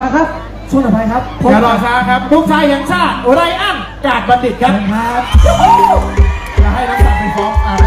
ครับช่วยหน่อยครับอย่ารอช้าครับลูกชายแห่งชาติไรอันกาดบัณฑิตครับครับอย่าให้นักษาไป็นฟ้องอาเร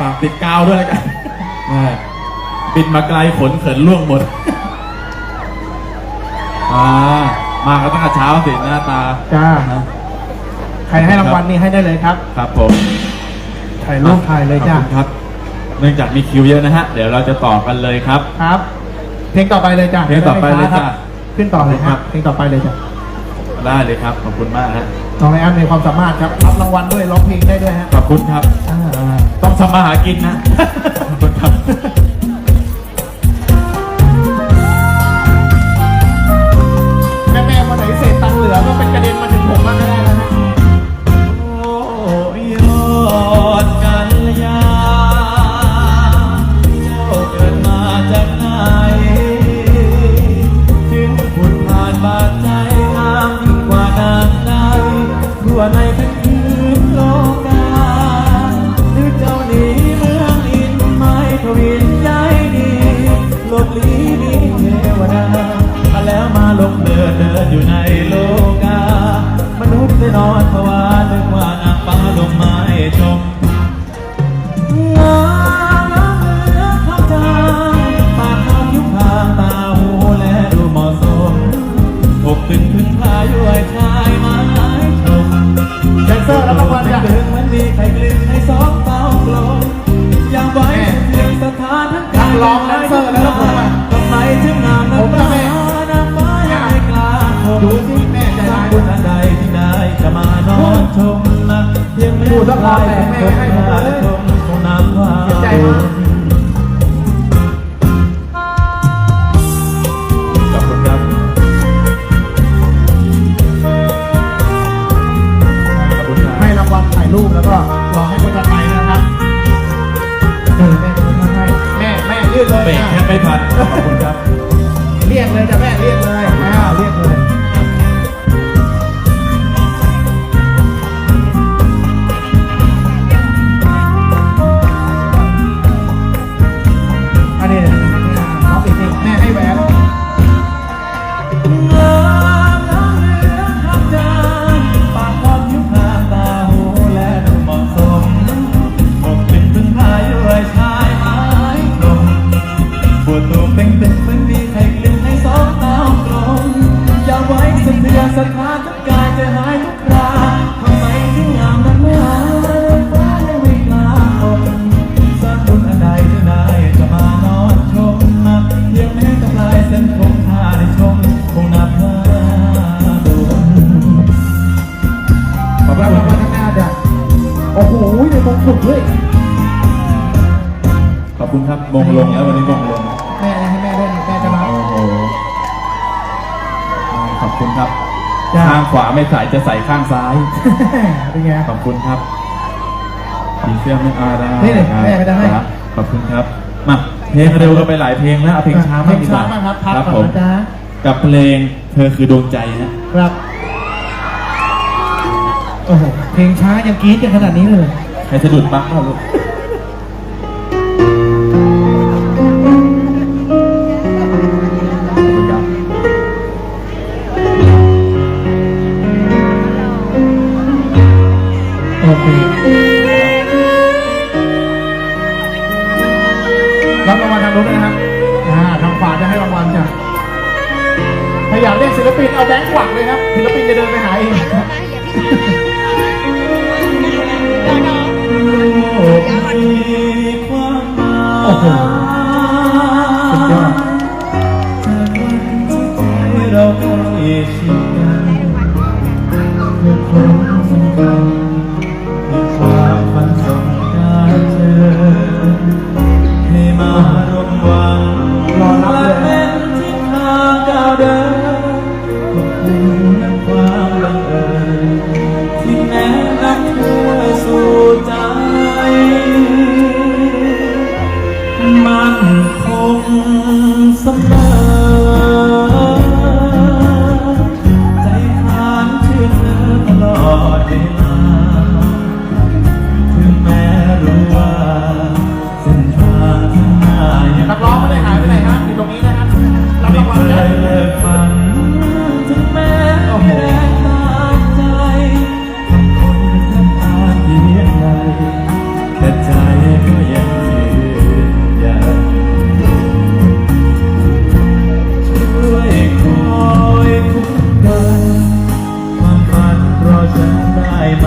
ปากติดกาวด้วยกันบินมาไกลขนเขินล่วงหมดอ่ามาก็ตั้งแต่เช้าสิหน้าตาจ้าใครให้รางวัลนี่ให้ได้เลยครับ ครับผมถ่ายรูปถ่ายเลยจ้าครับ เนื่องจากมีคิวเยอะนะฮะ เดี๋ยวเราจะต่อกันเลยครับ ครับ เพลงต่อไปเลยจ้าเพลงต่อไปเลยจ้าขึ้นต่อเลยครับ เพลงต่อไปเลยจ้าได้เลยครับ ขอบคุณมากฮะน้องไรอันมีความสามารถครับ รับรางวัลด้วยร้องเพลงได้ด้วยฮะ ขอบคุณครับ ต้องทำมาหากินนะ ลายแม่ให้ผมเลยเสีคุรับให้รางวัลถ่ายรูปแล้วก็รอให้คนต่อไนะครับแม่แม่แม่ยืดเลยแม่แค่ไม่พัน งกุฎด้วย ขอบคุณครับมงลงแล้ววันนี้มงลงแม่ให้แม่เล่นแม่จะรับโอ้โหขอบคุณครับ จ้ะ ข้างขวาไม่ใส่จะใส่ข้างซ้าย เป็นไง ขอบคุณครับผีเสื้อไม่อาได้นี่เลยแม่ไม่ได้ให้ ครับขอบคุณครับ มาเพลงเร็วกันไปหลายเพลงแล้วเอาเพลงช้าเพลบ้างงดีกช้าว่าบ้างครับพักครับก่ผอนม นะจ๊ะกับเพลงเธอคือดวงใจฮะครับ โอ้โห เพลงช้ายังกรี๊ดกันขนาดนี้เลย ใครสะดุดปลั๊กเปล่าลูกขอบคุณครับโอเครับรางวัลทางนู้นด้วยนะครับอ่าทางขวาจะให้รางวัลจ้ะถ้าอยากเรียกศิลปินเอาแบงค์กวักเลยครับศิลปินจะเดินไปหาเองโอ้มีความหมา โอ้โหสุดยอดเราใกล้ชิดกันเพื่อคนสำคัญ เสมอ ไหม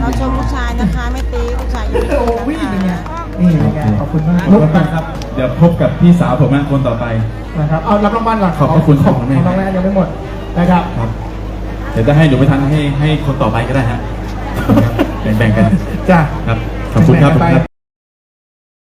เราชมลูกชายนะคะแม่ตีลูกชายอยู่โอ้ที่วิ่งนะเป็นไงคะนี่เป็นไงขอบคุณมากขอบคุณมากครับ เดี๋ยวพบกับพี่สาวผมนะคนต่อไปนะครับเอารับรางวัลก่อนขอบพระคุณของขขอองงแม่น้องแม่ยังไม่หมดนะครับครับเดี๋ยวจะให้หนูไปทันให้ให้คนต่อไปก็ได้ฮะแบ่งๆกันจ้าครับขอบคุณครับแบ่งกันไป